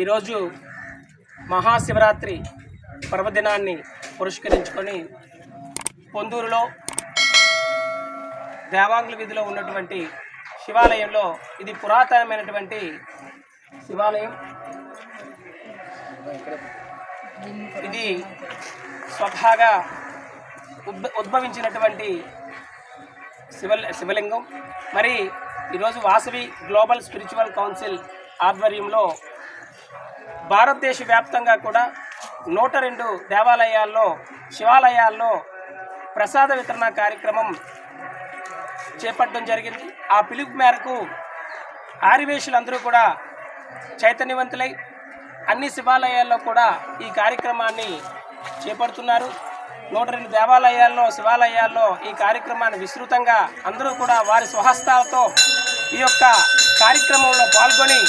ఈరోజు మహాశివరాత్రి పర్వదినాన్ని పురస్కరించుకొని పొందూరులో దేవాంగుల వీధిలో ఉన్నటువంటి శివాలయంలో ఇది పురాతనమైనటువంటి శివాలయం. ఇది స్వతహాగా ఉద్భ ఉద్భవించినటువంటి శివ శివలింగం. మరి ఈరోజు వాసవి గ్లోబల్ స్పిరిచువల్ కౌన్సిల్ ఆధ్వర్యంలో భారతదేశ వ్యాప్తంగా కూడా నూట రెండు దేవాలయాల్లో శివాలయాల్లో ప్రసాద వితరణ కార్యక్రమం చేపట్టడం జరిగింది. ఆ పిలుపు మేరకు ఆరివేశులందరూ కూడా చైతన్యవంతులై అన్ని శివాలయాల్లో కూడా ఈ కార్యక్రమాన్ని చేపడుతున్నారు. నూట రెండు దేవాలయాల్లో శివాలయాల్లో ఈ కార్యక్రమాన్ని విస్తృతంగా అందరూ కూడా వారి స్వహస్తాలతో ఈ యొక్క కార్యక్రమంలో పాల్గొని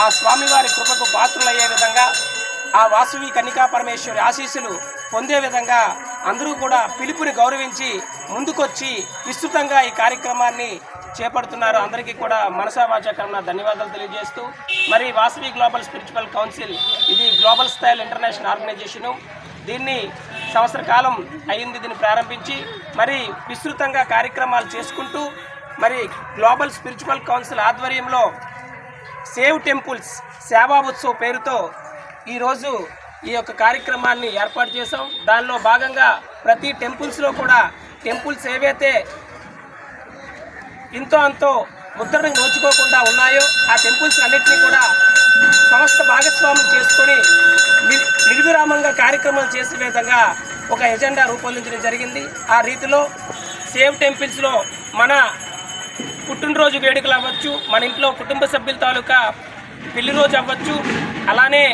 ఆ స్వామివారి కృపకు పాత్రులయ్యే విధంగా ఆ వాసవి కన్నికా పరమేశ్వరి ఆశీస్సులు పొందే విధంగా అందరూ కూడా పిలుపుని గౌరవించి ముందుకొచ్చి విస్తృతంగా ఈ కార్యక్రమాన్ని చేపడుతున్నారు. అందరికీ కూడా మనసా ధన్యవాదాలు తెలియజేస్తూ మరి వాసవి గ్లోబల్ స్పిరిచువల్ కౌన్సిల్ ఇది గ్లోబల్ స్థాయిల్ ఇంటర్నేషనల్ ఆర్గనైజేషను. దీన్ని సంవత్సర కాలం అయింది దీన్ని ప్రారంభించి మరి విస్తృతంగా కార్యక్రమాలు చేసుకుంటూ మరి గ్లోబల్ స్పిరిచువల్ కౌన్సిల్ ఆధ్వర్యంలో సేవ్ టెంపుల్స్ సేవా ఉత్సవ్ పేరుతో ఈరోజు ఈ యొక్క కార్యక్రమాన్ని ఏర్పాటు చేసాం దానిలో భాగంగా ప్రతి టెంపుల్స్లో కూడా టెంపుల్స్ ఏవైతే ఇంతో అంతో ముద్రను నోచుకోకుండా ఉన్నాయో ఆ టెంపుల్స్ అన్నింటినీ కూడా సంస్థ భాగస్వామ్యం చేసుకొని నిర్విరామంగా కార్యక్రమాలు చేసే విధంగా ఒక ఎజెండా రూపొందించడం జరిగింది. ఆ రీతిలో సేవ్ టెంపుల్స్లో మన పుట్టినరోజు వేడుకలు అవ్వచ్చు మన ఇంట్లో కుటుంబ సభ్యుల తాలూకా పెళ్ళి రోజు అవ్వచ్చు అలానే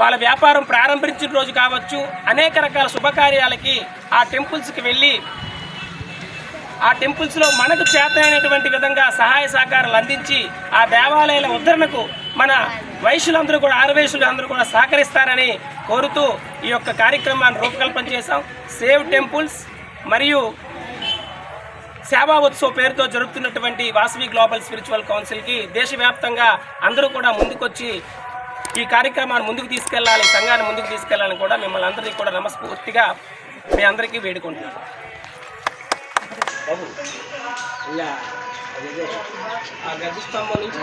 వాళ్ళ వ్యాపారం ప్రారంభించిన రోజు కావచ్చు అనేక రకాల శుభకార్యాలకి ఆ టెంపుల్స్కి వెళ్ళి ఆ టెంపుల్స్లో మనకు చేతనైనటువంటి విధంగా సహాయ సహకారాలు అందించి ఆ దేవాలయాల ఉద్ధరణకు మన వైశ్యులందరూ కూడా ఆరవయసులు అందరూ కూడా సహకరిస్తారని కోరుతూ ఈ యొక్క కార్యక్రమాన్ని రూపకల్పన చేశాం. సేవ్ టెంపుల్స్ మరియు సేవా ఉత్సవ్ పేరుతో జరుగుతున్నటువంటి వాసవి గ్లోబల్ స్పిరిచువల్ కౌన్సిల్కి దేశవ్యాప్తంగా అందరూ కూడా ముందుకొచ్చి ఈ కార్యక్రమాన్ని ముందుకు తీసుకెళ్ళాలి సంఘాన్ని ముందుకు తీసుకెళ్ళాలని కూడా మిమ్మల్ని అందరికీ కూడా నమస్ఫూర్తిగా మీ అందరికీ వేడుకుంటున్నాను. ఆ నుంచి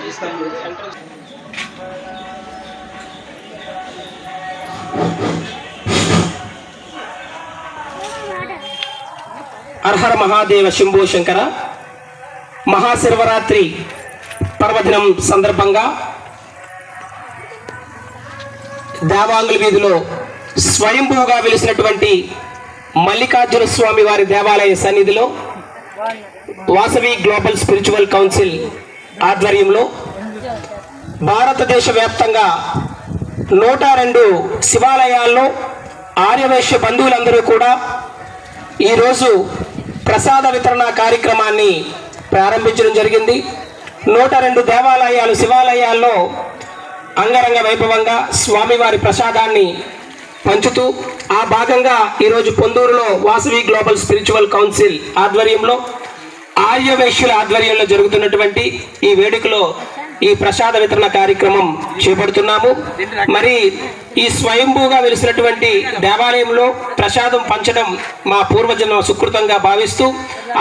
అర్హర మహాదేవ శంభో శంకర మహాశివరాత్రి పర్వదినం సందర్భంగా దేవాంగుల వీధిలో స్వయంభూగా వెలిసినటువంటి మల్లికార్జున స్వామి వారి దేవాలయ సన్నిధిలో వాసవి గ్లోబల్ స్పిరిచువల్ కౌన్సిల్ ఆధ్వర్యంలో భారతదేశ వ్యాప్తంగా నూట రెండు శివాలయాల్లో ఆర్యవైశ్య బంధువులందరూ కూడా ఈరోజు ప్రసాద వితరణ కార్యక్రమాన్ని ప్రారంభించడం జరిగింది. నూట రెండు దేవాలయాలు శివాలయాల్లో అంగరంగ వైభవంగా స్వామివారి ప్రసాదాన్ని పంచుతూ ఆ భాగంగా ఈరోజు పొందూరులో వాసవి గ్లోబల్ స్పిరిచువల్ కౌన్సిల్ ఆధ్వర్యంలో ఆర్యవేశ్యుల ఆధ్వర్యంలో జరుగుతున్నటువంటి ఈ వేడుకలో ఈ ప్రసాద వితరణ కార్యక్రమం చేపడుతున్నాము. మరి ఈ స్వయంభూగా వెలిసినటువంటి దేవాలయంలో ప్రసాదం పంచడం మా పూర్వజన్మ సుకృతంగా భావిస్తూ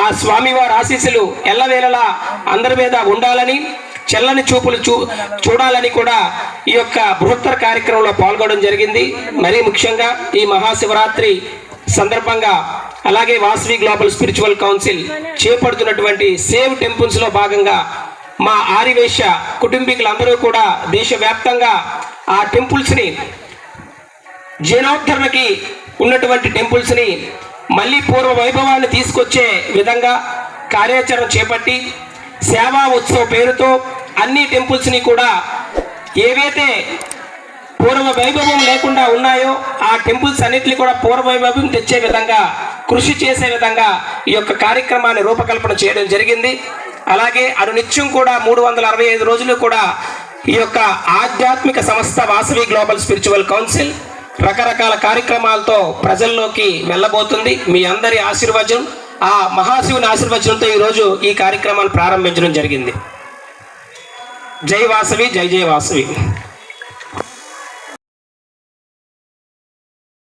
ఆ స్వామివారి ఆశీస్సులు ఎల్లవేళలా అందరి మీద ఉండాలని చెల్లని చూపులు చూ చూడాలని కూడా ఈ యొక్క బృహత్తర కార్యక్రమంలో పాల్గొనడం జరిగింది. మరీ ముఖ్యంగా ఈ మహాశివరాత్రి సందర్భంగా అలాగే వాసవి గ్లోబల్ స్పిరిచువల్ కౌన్సిల్ చేపడుతున్నటువంటి సేవ్ టెంపుల్స్లో భాగంగా మా ఆరివేశ కుటుంబీకులందరూ కూడా దేశవ్యాప్తంగా ఆ టెంపుల్స్ని జీర్ణోద్ధరణకి ఉన్నటువంటి టెంపుల్స్ని మళ్ళీ పూర్వ వైభవాన్ని తీసుకొచ్చే విధంగా కార్యాచరణ చేపట్టి సేవా ఉత్సవ పేరుతో అన్ని టెంపుల్స్ని కూడా ఏవైతే పూర్వ వైభవం లేకుండా ఉన్నాయో ఆ టెంపుల్స్ అన్నింటినీ కూడా పూర్వ వైభవం తెచ్చే విధంగా కృషి చేసే విధంగా ఈ యొక్క కార్యక్రమాన్ని రూపకల్పన చేయడం జరిగింది. అలాగే అను నిత్యం కూడా మూడు వందల అరవై ఐదు రోజులు కూడా ఈ యొక్క ఆధ్యాత్మిక సంస్థ వాసవి గ్లోబల్ స్పిరిచువల్ కౌన్సిల్ రకరకాల కార్యక్రమాలతో ప్రజల్లోకి వెళ్ళబోతుంది. మీ అందరి ఆశీర్వచనం ఆ మహాశివుని ఆశీర్వచనంతో ఈరోజు ఈ కార్యక్రమాన్ని ప్రారంభించడం జరిగింది. జై వాసవి జై జై వాసవి.